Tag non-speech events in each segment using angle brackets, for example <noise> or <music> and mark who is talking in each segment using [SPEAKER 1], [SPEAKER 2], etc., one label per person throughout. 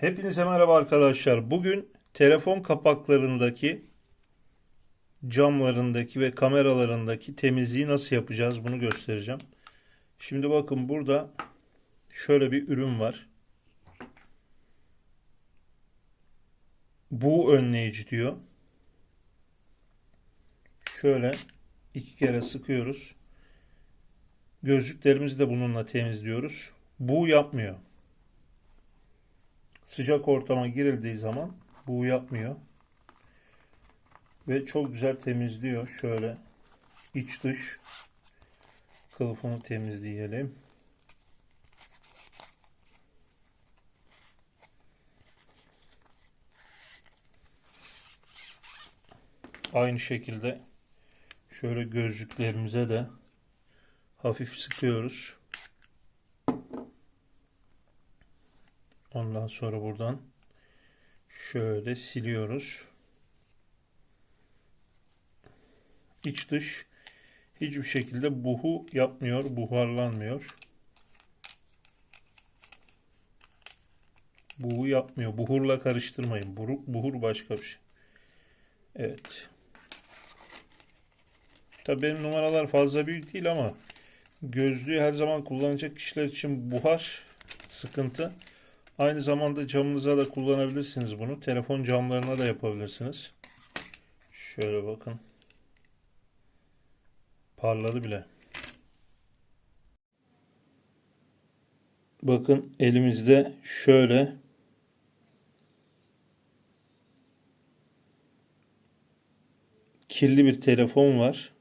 [SPEAKER 1] Hepinize merhaba arkadaşlar. Bugün telefon kapaklarındaki camlarındaki ve kameralarındaki temizliği nasıl yapacağız bunu göstereceğim. Şimdi bakın burada şöyle bir ürün var. Bu önleyici diyor. Şöyle iki kere sıkıyoruz. Gözlüklerimizi de bununla temizliyoruz. Bu yapmıyor. Sıcak ortama girildiği zaman bu yapmıyor. Ve çok güzel temizliyor. Şöyle iç dış kılıfını temizleyelim. Aynı şekilde şöyle gözlüklerimize de hafif sıkıyoruz. Ondan sonra buradan şöyle siliyoruz. İç dış hiçbir şekilde buhu yapmıyor, buharlanmıyor. Buhu yapmıyor. Buhurla karıştırmayın. Buhur, buhur başka bir şey. Evet. Tabii benim numaralar fazla büyük değil ama gözlüğü her zaman kullanacak kişiler için buhar sıkıntı. Aynı zamanda camınıza da kullanabilirsiniz bunu. Telefon camlarına da yapabilirsiniz. Şöyle bakın. Parladı bile. Bakın elimizde şöyle kirli bir telefon var.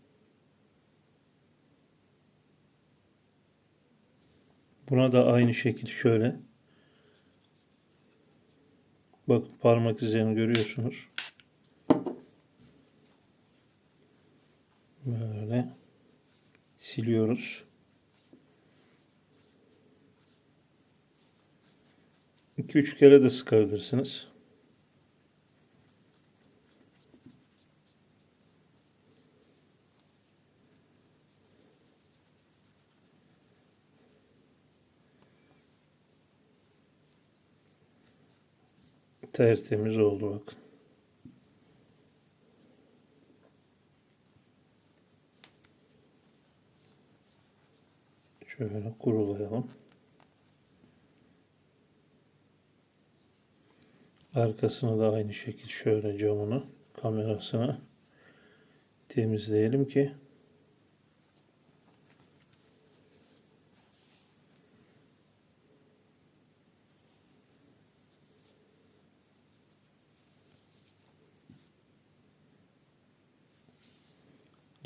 [SPEAKER 1] Buna da aynı şekilde şöyle Bakın parmak izlerini görüyorsunuz. Böyle siliyoruz. İki üç kere de sıkabilirsiniz. Tertemiz oldu bakın. Şöyle kurulayalım. Arkasını da aynı şekilde şöyle camını, kamerasını temizleyelim ki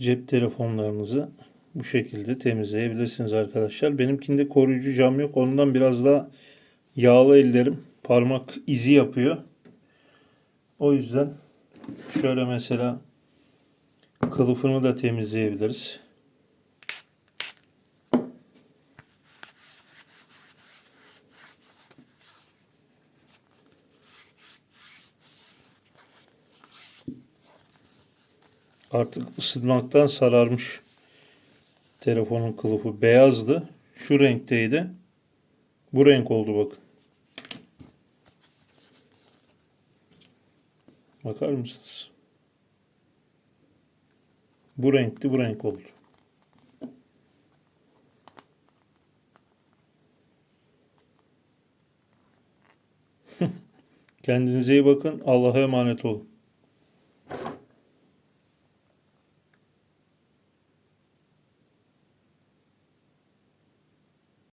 [SPEAKER 1] cep telefonlarınızı bu şekilde temizleyebilirsiniz arkadaşlar. Benimkinde koruyucu cam yok. Ondan biraz daha yağlı ellerim parmak izi yapıyor. O yüzden şöyle mesela kılıfını da temizleyebiliriz. Artık ısınmaktan sararmış. Telefonun kılıfı beyazdı. Şu renkteydi. Bu renk oldu bakın. Bakar mısınız? Bu renkti, bu renk oldu. <laughs> Kendinize iyi bakın. Allah'a emanet olun.